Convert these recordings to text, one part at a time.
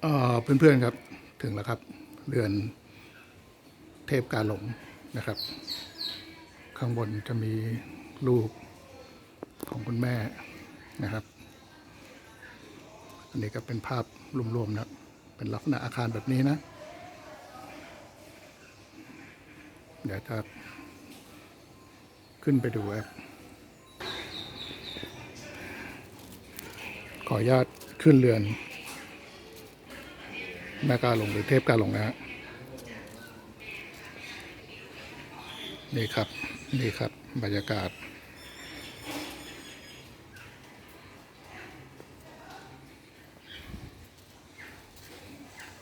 เพื่อนๆครับถึงแล้วครับ เรือนเทพกาหลงนะครับ ข้างบนจะมีรูปของคุณแม่นะครับ อันนี้ก็เป็นภาพรวมๆนะเป็นลักษณะอาคารแบบนี้นะ เดี๋ยวจะขึ้นไปดูครับขออนุญาตขึ้นเรือน แม่กาหลงหรือเทพกาหลงนะฮะนี่ครับ นี่ครับ บรรยากาศ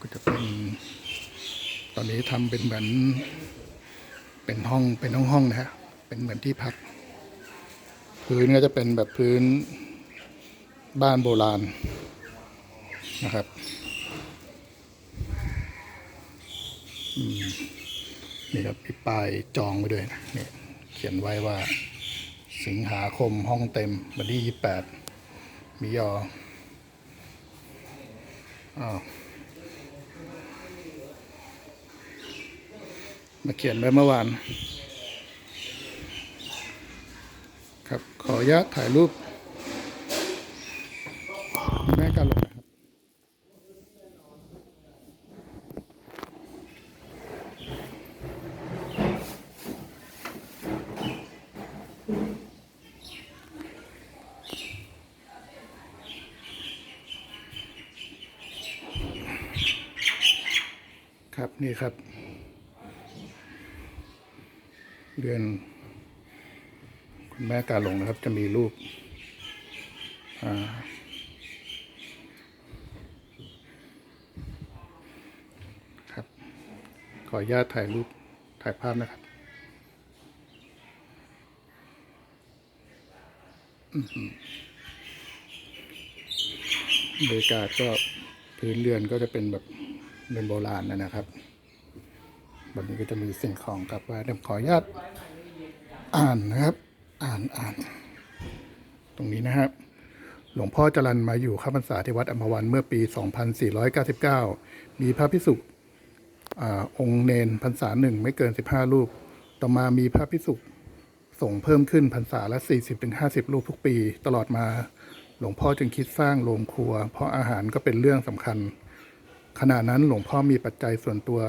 ก็จะเป็น ตอนนี้ทำเป็นเหมือน เป็นห้อง เป็นห้องห้องนะฮะ เป็นเหมือนที่พัก พื้นก็จะเป็นแบบพื้นบ้านโบราณนะครับ นี่ครับพี่ป้ายจองไว้ด้วยนะนี่เขียนไว้ว่า สิงหาคมห้องเต็มวันที่ยี่แปดมียออ้าวมาเขียนไว้เมื่อวาน ครับขออนุญาตถ่ายรูป แม่กาหลงนะครับ ครับ นี่ครับเรือน คุณแม่กาหลงนะครับ จะมีรูปครับ ขออนุญาตถ่ายรูปถ่ายภาพนะครับบรรยากาศก็พื้นเรือนก็จะเป็นแบบ เรือนโบราณนะครับวันนี้ก็จะมีสิ่งของครับว่าเดี๋ยวขออนุญาตอ่านนะครับ อ่านอ่าน ตรงนี้นะครับ หลวงพ่อจรันมาอยู่ข้าพรรษาที่วัดอัมพวันเมื่อปี 2499 มีพระพิสุอองค์เนนพรรษาหนึ่งไม่เกิน 15 รูป ต่อมามีพระพิสุส่งเพิ่มขึ้นพรรษาละ 40-50 รูปทุกปี ตลอดมา หลวงพ่อจึงคิดสร้างโรงครัว เพราะอาหารก็เป็นเรื่องสำคัญ ขณะนั้นหลวงพ่อมีปัจจัยส่วนตัว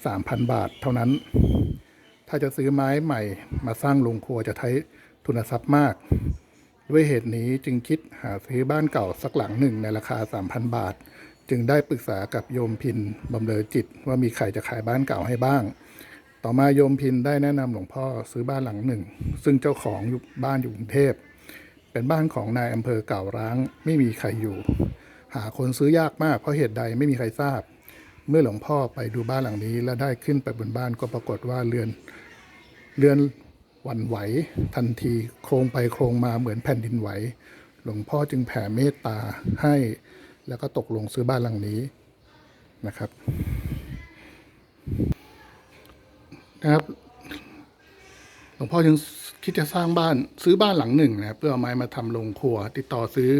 3,000 บาทเท่านั้น ถ้าจะซื้อไม้ใหม่มาสร้างโรงครัวจะใช้ทุนทรัพย์มาก ด้วยเหตุนี้จึงคิดหาซื้อบ้านเก่าสักหลังหนึ่งในราคา 3,000 บาท จึงได้ปรึกษากับโยมพินบำเรอจิตว่ามีใครจะขายบ้านเก่าให้บ้าง ต่อมาโยมพินได้แนะนำหลวงพ่อซื้อบ้านหลังหนึ่ง ซึ่งเจ้าของอยู่บ้านอยู่กรุงเทพเป็นบ้านของนายอำเภอเก่าร้างไม่มีใครอยู่ หาคนซื้อยากมากเพราะเหตุใดไม่มีใครทราบ เมื่อหลวงพ่อไปดูบ้านหลังนี้ และได้ขึ้นไปบนบ้านก็ปรากฏว่าเรือนเรือนหวันไหวทันทีโครงไปโครงมาเหมือนแผ่นดินไหว หลวงพ่อจึงแผ่เมตตาให้แล้วก็ตกลงซื้อบ้านหลังนี้นะครับนะครับหลวงพ่อจึงคิดจะสร้างบ้านซื้อบ้านหลังหนึ่งนะครับเพื่อเอาไม้มาทำโรงครัว ติดต่อซื้อ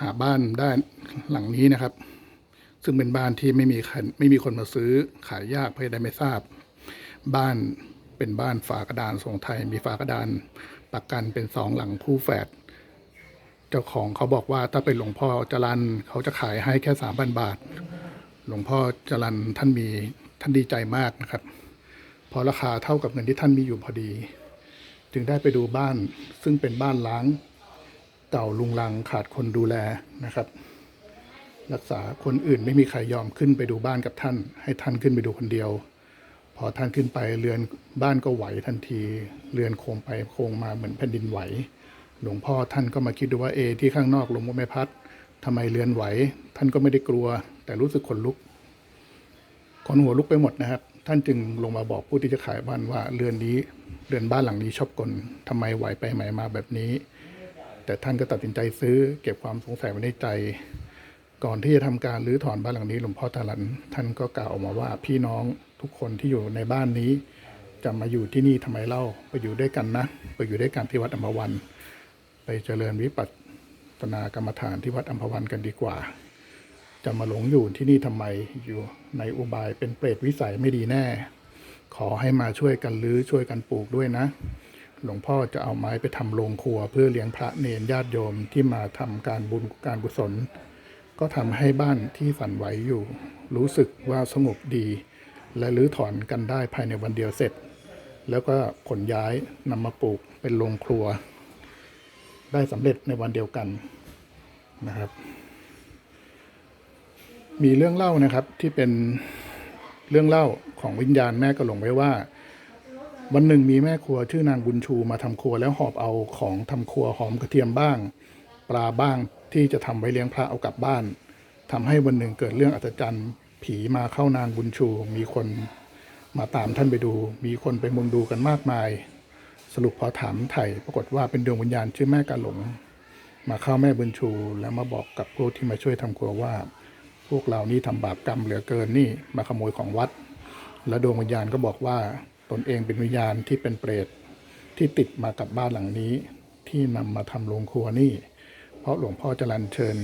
หาบ้านได้หลังนี้นะครับ ซึ่งเป็นบ้านที่ไม่มีครไม่มีคนมาซื้อขายยากเพราะใดไม่ทราบ บ้านเป็นบ้านฝากระดานทรงไทย มีฝากระดานปักกันเป็นสองหลังคู่แฝดเจ้าของเขาบอกว่าถ้าเป็นหลวงพ่อจรันเขาจะขายให้แค่สามพันบาท หลวงพ่อจรันท่านมีท่านดีใจมากนะครับเพราะราคาเท่ากับเงินที่ท่านมีอยู่พอดี จึงได้ไปดูบ้านซึ่งเป็นบ้านล้าง เก่าลุงลังขาดคนดูแลนะครับ รักษาคนอื่นไม่มีใครยอมขึ้นไปดูบ้านกับท่าน ให้ท่านขึ้นไปดูคนเดียว พอท่านขึ้นไปเรือนบ้านก็ไหวทันที เรือนโคงไปโคงมาเหมือนแผ่นดินไหว หลวงพ่อท่านก็มาคิดดูว่าเอที่ข้างนอกลมก็ไม่พัดทำไมเรือนไหว ท่านก็ไม่ได้กลัว แต่รู้สึกขนลุกขนหัวลุกไปหมดนะครับ ท่านจึงลงมาบอกผู้ที่จะขายบ้านว่าเรือนนี้เรือนบ้านหลังนี้ชอบกลทำไมไหวไปไหมมาแบบนี้ แต่ท่านก็ตัดสินใจซื้อ เก็บความสงสัยไว้ในใจ ก่อนที่จะทำการรื้อถอนบ้านหลังนี้หลวงพ่อทารันท่านก็กล่าวออกมาว่าพี่น้องทุกคนที่อยู่ในบ้านนี้ จะมาอยู่ที่นี่ทำไมเล่าไปอยู่ด้วยกันนะไปอยู่ด้วยกันที่วัดอัมพวัน ไปเจริญวิปัสสนากรรมฐานที่วัดอัมพวันกันดีกว่า จะมาหลงอยู่ที่นี่ทำไมอยู่ในอุบายเป็นเปรตวิสัยไม่ดีแน่ ขอให้มาช่วยกันรื้อช่วยกันปลูกด้วยนะ หลวงพ่อจะเอาไม้ไปทำโรงครัว เพื่อเลี้ยงพระเนรญาติโยมที่มาทำการบุญการกุศล ก็ทำให้บ้านที่สันไหวอยู่ รู้สึกว่าสงบดี และรื้อถอนกันได้ภายในวันเดียวเสร็จ แล้วก็ขนย้ายนำมาปลูกเป็นโรงครัว ได้สำเร็จในวันเดียวกันนะครับ มีเรื่องเล่านะครับที่เป็นเรื่องเล่าของวิญญาณแม่กระหลงไว้ว่า วันหนึ่งมีแม่ครัวชื่อนางบุญชูมาทำครัวแล้วหอบเอาของทำครัวหอมกระเทียมบ้าง ปลาบ้างที่จะทำไว้เลี้ยงพระเอากลับบ้านทำให้วันหนึ่งเกิดเรื่องอัศจรรย์ผีมาเข้านางบุญชู มีคนมาตามท่านไปดู มีคนไปมุงดูกันมากมาย สรุปพอถามไถ่ปรากฏว่าเป็นดวงวิญญาณชื่อแม่กาหลง มาเข้าแม่บุญชู แล้วมาบอกกับพวกที่มาช่วยทำครัวว่า พวกเรานี่ทำบาปกรรมเหลือเกินนี่มาขโมยของวัด แล้วดวงวิญญาณก็บอกว่า นเองเป็นวิญญาณที่เป็นเปรตที่ติดมากับบ้านหลังนี้ ที่นำมาทำโรงครัวนี่ เพราะหลวงพ่อจรันเชิญ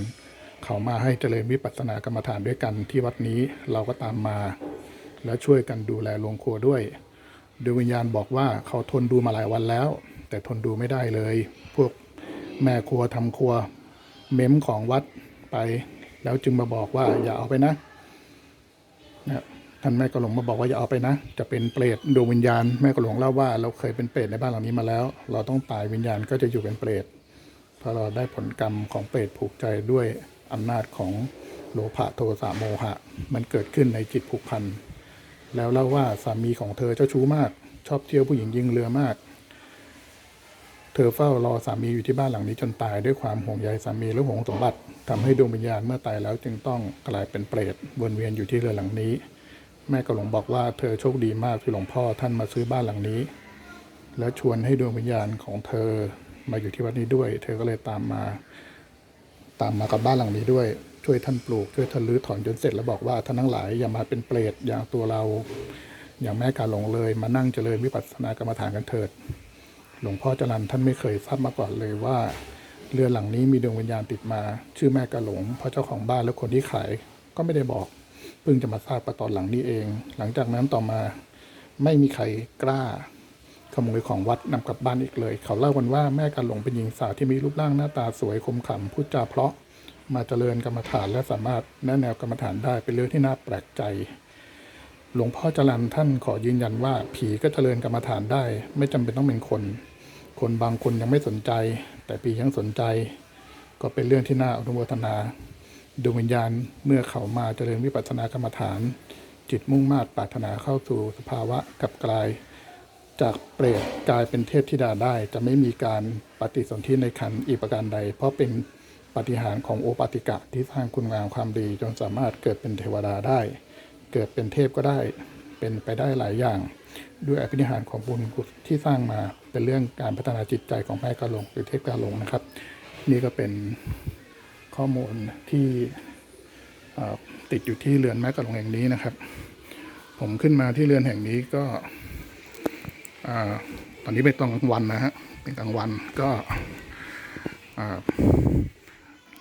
เขามาให้เจริญวิปัสสนากรรมฐานด้วยกันที่วัดนี้เราก็ตามมา แล้วช่วยกันดูแลโรงครัวด้วยดวงวิญญาณบอกว่าเขาทนดูมาหลายวันแล้ว แต่ทนดูไม่ได้เลย พวกแม่ครัวทำครัวเม้มของวัดไป แล้วจึงมาบอกว่าอย่าเอาไปนะนะ ท่านแม่กระหลงมาบอกว่าอย่าเอาไปนะ จะเป็นเปรตดวงวิญญาณแม่กระหลงเล่าว่าเราเคยเป็นเปรตในบ้านหลังนี้มาแล้ว เราต้องตายวิญญาณก็จะอยู่เป็นเปรตเพราะเราได้ผลกรรมของเปรตผูกใจด้วยอำนาจของโลภะโทสะโมหะ มันเกิดขึ้นในจิตผูกพันแล้วเล่าว่าสามีของเธอเจ้าชู้มาก ชอบเที่ยวผู้หญิงยิงเรือมาก เธอเฝ้ารอสามีอยู่ที่บ้านหลังนี้จนตายด้วยความห่วงใยสามีและห่วงสมบัติทำให้ดวงวิญญาณเมื่อตายแล้วจึงต้องกลายเป็นเปรตวนเวียนอยู่ที่เรือหลังนี้ แม่กระหลงบอกว่าเธอโชคดีมากที่หลวงพ่อท่านมาซื้อบ้านหลังนี้ แล้วชวนให้ดวงวิญญาณของเธอมาอยู่ที่วัดนี้ด้วย เธอก็เลยตามมา ตามมากับบ้านหลังนี้ด้วย ช่วยท่านปลูกช่วยท่านรื้อถอนจนเสร็จแล้วบอกว่าท่านทั้งหลายอย่ามาเป็นเปรตอย่างตัวเรา อย่างแม่กาหลงเลย มานั่งเจริญวิปัสสนากรรมฐานกันเถิด หลวงพ่อจรันท่านไม่เคยทราบมาก่อนเลยว่าเรือนหลังนี้มีดวงวิญญาณติดมา ชื่อแม่กาหลงเพราะเจ้าของบ้านและคนที่ขายก็ไม่ได้บอก เพิ่งจะมาทราบประตอนหลังนี้เอง หลังจากนั้นต่อมาไม่มีใครกล้า ขโมยของวัดนำกลับบ้านอีกเลย เขาเล่ากันว่าแม่กาหลงเป็นหญิงสาวที่มีรูปร่างหน้าตาสวยคมขำพูดจาเพราะมาเจริญกรรมฐานและสามารถแนะแนวกรรมฐานได้เป็นเรื่องที่น่าแปลกใจ หลวงพ่อจรันท่านขอยืนยันว่า ผีก็เจริญกรรมฐานได้ ไม่จำเป็นต้องเป็นคน คนบางคนยังไม่สนใจ แต่ผียังสนใจ ก็เป็นเรื่องที่น่าอนุโมทนา ดวงวิญญาณเมื่อเขามาเจริญวิปัสสนากรรมฐาน จิตมุ่งมา่ปรารถนาเข้าสู่สภาวะกับกลาย จากเปรตกลายเป็นเทพธิดาได้ จะไม่มีการปฏิสนธิในขันอีกประการใด เพราะเป็นปฏิหารของโอปติกะที่สร้างคุณงามความดีจนสามารถเกิดเป็นเทวดาได้ เกิดเป็นเทพก็ได้เป็นไปได้หลายอย่าง ด้วยอภินิหารของบุญกุศลที่สร้างมาเป็นเรื่องการพัฒนาจิตใจของแม่กาหลงหรือเทพกาหลงนะครับ นี่ก็เป็น ข้อมูลที่ติดอยู่ที่เรือนแม่กาหลงแห่งนี้นะครับ ผมขึ้นมาที่เรือนแห่งนี้ก็อตอนนี้เป็นตอนกลางวันนะฮะเป็นกลางวันก็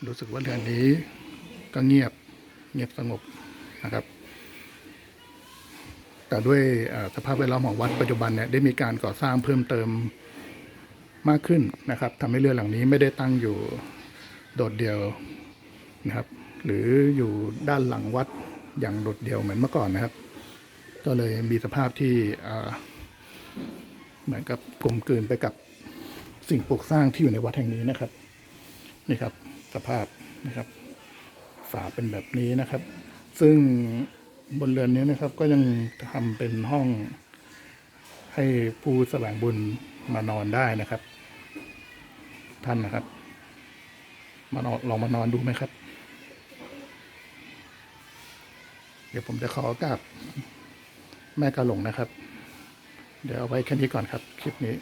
รู้สึกว่าเรือนนี้ก็เงียบเงียบสงบนะครับ แต่ด้วยสภาพแวดล้อมของวัดปัจจุบันเนี่ยได้มีการก่อสร้างเพิ่มเติมมากขึ้นนะครับทำให้เรือนหลังนี้ไม่ได้ตั้งอยู่โดดเดี่ยว นะครับ หรืออยู่ด้านหลังวัดอย่างโดดเดี่ยวเหมือนเมื่อก่อนนะครับ ก็เลยมีสภาพที่เหมือนกับกลมกลืนไปกับสิ่งปลูกสร้างที่อยู่ในวัดแห่งนี้นะครับ นี่ครับสภาพนะครับ ฝาเป็นแบบนี้นะครับ ซึ่งบนเรือนนี้นะครับ ก็ยังทำเป็นห้องให้ผู้แสวงบุญมานอนได้นะครับ ท่านนะครับ มานอนลองมานอนดูไหมครับ เดี๋ยวผมจะขอกับแม่กาหลงนะครับ เดี๋ยวเอาไว้แค่นี้ก่อนครับ คลิปนี้